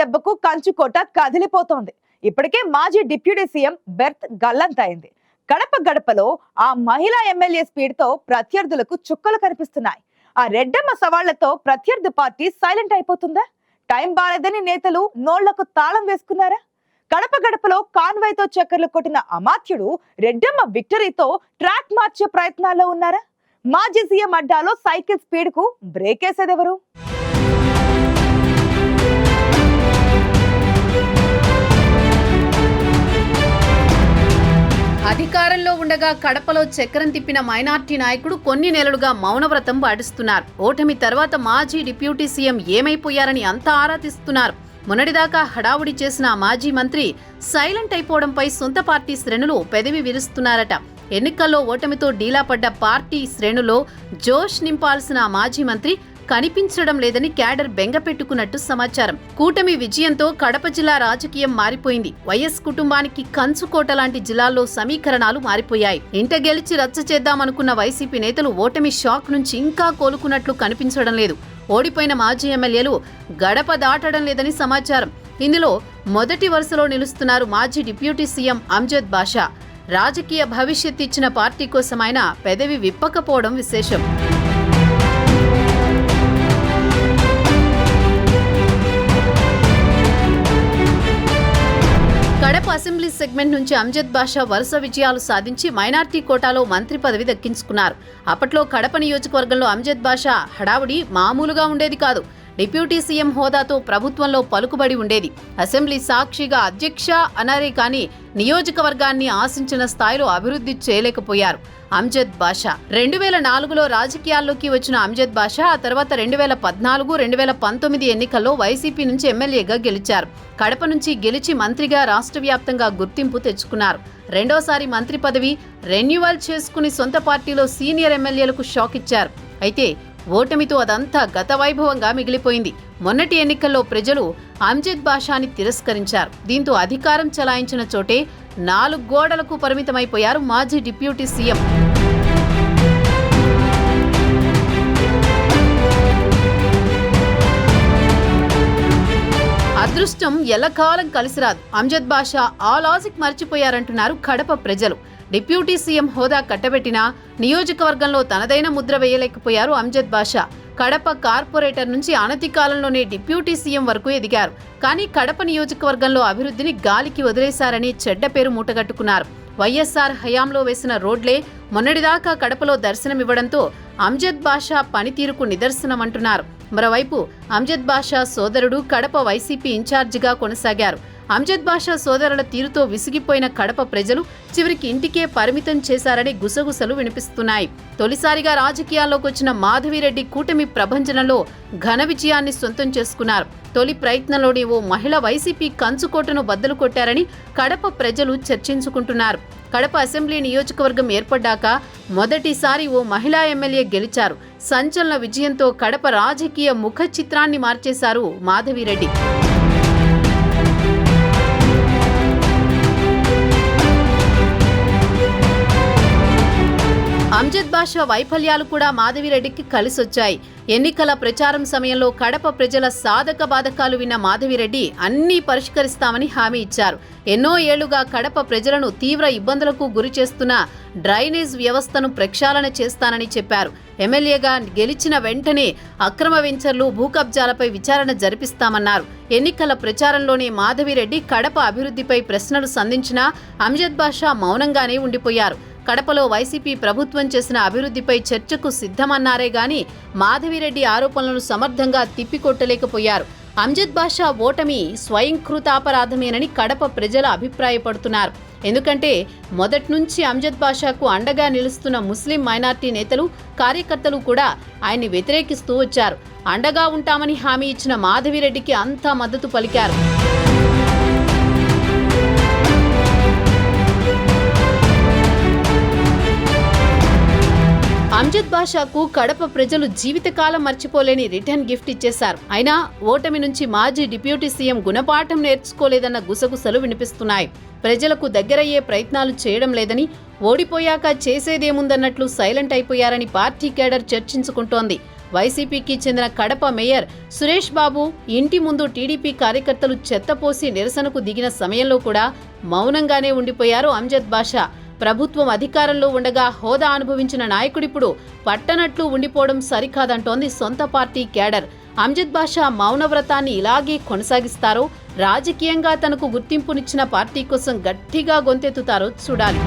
రెడ్డమ్మ దెబ్బకు కంచుకోట కదిలిపోతోంది. ఇప్పటికే మాజీ డిప్యూటీ సీఎం బెర్త్ గల్లంతైంది గడప గడపలో ఆ మహిళా ఎమ్మెల్యే స్పీడ్తో ప్రత్యర్థులకు చుక్కలు కనిపిస్తున్నాయి. ఆ రెడ్డమ్మ సవాళ్ళతో ప్రత్యర్థి పార్టీ సైలెంట్ అయిపోతుందా? టైం బాలేదని నేతలు నోళ్ళకు తాళం వేసుకున్నారా? గడప గడపలో కాన్వాయ్తో చక్కర్లు కొట్టిన అమాత్యుడు రెడ్డమ్మ విక్టరీతో ట్రాక్ మార్చే ప్రయత్నాల్లో ఉన్నారా? మాజీ సీఎం అడ్డాలో సైకిల్ స్పీడ్కు బ్రేక్ వేసేదెవరు అధికారంలో కడపలో చక్రం తిప్పిన మైనార్టీ నాయకుడు కొన్ని నెలలుగా మౌనవ్రతం పాటిస్తున్నారు. ఓటమి తర్వాత మాజీ డిప్యూటీ సీఎం ఏమైపోయారని అంతా ఆరా తీస్తున్నారు. మొన్నటిదాకా హడావుడి చేసిన మాజీ మంత్రి సైలెంట్ అయిపోవడంపై సొంత పార్టీ శ్రేణులు పెదవి విరుస్తున్నారట. ఎన్నికల్లో ఓటమితో డీలా పడ్డ పార్టీ శ్రేణులో జోష్ నింపాల్సిన మాజీ మంత్రి కనిపించడం లేదని క్యాడర్ బెంగపెట్టుకున్నట్టు సమాచారం. కూటమి విజయంతో కడప జిల్లా రాజకీయం మారిపోయింది. వైఎస్ కుటుంబానికి కంచుకోట లాంటి జిల్లాల్లో సమీకరణాలు మారిపోయాయి. ఇంట గెలిచి రచ్చ చేద్దామనుకున్న వైసీపీ నేతలు ఓటమి షాక్ నుంచి ఇంకా కోలుకున్నట్లు కనిపించడం లేదు. ఓడిపోయిన మాజీ ఎమ్మెల్యేలు గడప దాటడం లేదని సమాచారం. ఇందులో మొదటి వరుసలో నిలుస్తున్నారు మాజీ డిప్యూటీ సీఎం అంజద్ బాషా. రాజకీయ భవిష్యత్ ఇచ్చిన పార్టీ కోసం ఆయన పెదవి విప్పకపోవడం విశేషం. సెగ్మెంట్ నుంచి అంజద్ బాషా వరుస విజయాలు సాధించి మైనార్టీ కోటాలో మంత్రి పదవి దక్కించుకున్నారు. అప్పట్లో కడప నియోజకవర్గంలో అంజద్ బాషా హడావుడి మామూలుగా ఉండేది కాదు. డిప్యూటీ సీఎం హోదాతో ప్రభుత్వంలో పలుకుబడి ఉండేది. అసెంబ్లీ సాక్షిగా అధ్యక్ష అనారే కానీ నియోజకవర్గాన్ని ఆశించిన స్థాయిలో అభివృద్ధి చేయలేకపోయారు. అంజద్ బాషా రెండు వేల నాలుగులో రాజకీయాల్లోకి వచ్చిన అంజద్ బాషా ఆ తర్వాత రెండు వేల పద్నాలుగు రెండు వేల పంతొమ్మిది ఎన్నికల్లో వైసీపీ నుంచి ఎమ్మెల్యేగా గెలిచారు. కడప నుంచి గెలిచి మంత్రిగా రాష్ట్ర వ్యాప్తంగా గుర్తింపు తెచ్చుకున్నారు. రెండోసారి మంత్రి పదవి రెన్యువల్ చేసుకుని సొంత పార్టీలో సీనియర్ ఎమ్మెల్యేలకు షాక్ ఇచ్చారు అయితే ఓటమితో అదంతా గత వైభవంగా మిగిలిపోయింది. మొన్నటి ఎన్నికల్లో ప్రజలు అంజద్ బాషాని తిరస్కరించారు. దీంతో అధికారం చలాయించిన చోటే నాలుగు గోడలకు పరిమితమైపోయారు మాజీ డిప్యూటీ సీఎం. అదృష్టం ఎల్లకాలం కలిసిరాదు. అంజద్ బాషా ఆ లాజిక్ మర్చిపోయారంటున్నారు కడప ప్రజలు. డిప్యూటీ సీఎం హోదా కట్టబెట్టినా నియోజకవర్గంలో తనదైన ముద్ర వేయలేకపోయారు అంజద్ బాషా. కడప కార్పొరేటర్ నుంచి అనతి కాలంలోనే డిప్యూటీ సీఎం వరకు ఎదిగారు. కానీ కడప నియోజకవర్గంలో అభివృద్ధిని గాలికి వదిలేశారని చెడ్డ పేరు మూటగట్టుకున్నారు. వైఎస్ఆర్ హయాంలో వేసిన రోడ్లే మొన్నటిదాకా కడపలో దర్శనమివ్వడంతో అంజద్ బాషా పనితీరుకు నిదర్శనమంటున్నారు. మరోవైపు అంజద్ బాషా సోదరుడు కడప వైసీపీ ఇన్ఛార్జిగా కొనసాగారు. అమ్జద్ బాషా సోదరుల తీరుతో విసిగిపోయిన కడప ప్రజలు చివరికి ఇంటికే పరిమితం చేశారని గుసగుసలు వినిపిస్తున్నాయి. తొలిసారిగా రాజకీయాల్లోకి వచ్చిన మాధవిరెడ్డి కూటమి ప్రభంజనలో ఘన విజయాన్ని సొంతం చేసుకున్నారు. తొలి ప్రయత్నంలోనే ఓ మహిళ వైసీపీ కంచుకోటను బద్దలు కొట్టారని కడప ప్రజలు చర్చించుకుంటున్నారు. కడప అసెంబ్లీ నియోజకవర్గం ఏర్పడ్డాక మొదటిసారి ఓ మహిళా ఎమ్మెల్యే గెలిచారు. సంచలన విజయంతో కడప రాజకీయ ముఖ చిత్రాన్ని మార్చేశారు మాధవిరెడ్డి. అంజద్ బాషా వైఫల్యాలు కూడా మాధవిరెడ్డికి కలిసొచ్చాయి. ఎన్నికల ప్రచారం సమయంలో కడప ప్రజల సాధక బాధకాలు విన్న మాధవిరెడ్డి అన్నీ పరిష్కరిస్తామని హామీ ఇచ్చారు. ఎన్నో ఏళ్ళుగా కడప ప్రజలను తీవ్ర ఇబ్బందులకు గురి చేస్తున్న డ్రైనేజ్ వ్యవస్థను ప్రక్షాళన చేస్తానని చెప్పారు. ఎమ్మెల్యేగా గెలిచిన వెంటనే అక్రమ వెంచర్లు భూకబ్జాలపై విచారణ జరిపిస్తామన్నారు. ఎన్నికల ప్రచారంలోనే మాధవిరెడ్డి కడప అభివృద్ధిపై ప్రశ్నలు సంధించినా అంజద్ బాషా మౌనంగానే ఉండిపోయారు. కడపలో వైసీపీ ప్రభుత్వం చేసిన అభివృద్ధిపై చర్చకు సిద్ధమన్నారే గాని మాధవిరెడ్డి ఆరోపణలను సమర్థంగా తిప్పికొట్టలేకపోయారు. అంజద్ బాషా ఓటమి స్వయంకృతాపరాధమేనని కడప ప్రజలు అభిప్రాయపడుతున్నారు. ఎందుకంటే మొదటి నుంచి అంజద్ బాషాకు అండగా నిలుస్తున్న ముస్లిం మైనార్టీ నేతలు కార్యకర్తలు కూడా ఆయన్ని వ్యతిరేకిస్తూ వచ్చారు. అండగా ఉంటామని హామీ ఇచ్చిన మాధవిరెడ్డికి అంతా మద్దతు పలికారు. అంజద్ బాషాకు కడప ప్రజలు జీవితకాలం మర్చిపోలేని రిటర్న్ గిఫ్ట్ ఇచ్చేశారు. అయినా ఓటమి నుంచి మాజీ డిప్యూటీ సీఎం గుణపాఠం నేర్చుకోలేదన్న గుసగుసలు వినిపిస్తున్నాయి. ప్రజలకు దగ్గరయ్యే ప్రయత్నాలు చేయడం లేదని ఓడిపోయాక చేసేదేముందన్నట్లు సైలెంట్ అయిపోయారని పార్టీ కేడర్ చర్చించుకుంటోంది. వైసీపీకి చెందిన కడప మేయర్ సురేష్ బాబు ఇంటి ముందు టీడీపీ కార్యకర్తలు చెత్తపోసి నిరసనకు దిగిన సమయంలో కూడా మౌనంగానే ఉండిపోయారు అంజద్ బాషా. ప్రభుత్వం అధికారంలో ఉండగా హోదా అనుభవించిన నాయకుడిప్పుడు పట్టనట్లు ఉండిపోవడం సరికాదంటోంది సొంత పార్టీ క్యాడర్. అంజద్ బాషా మౌనవ్రతాన్ని ఇలాగే కొనసాగిస్తారో రాజకీయంగా తనకు గుర్తింపునిచ్చిన పార్టీ కోసం గట్టిగా గొంతెత్తుతారో చూడాలి.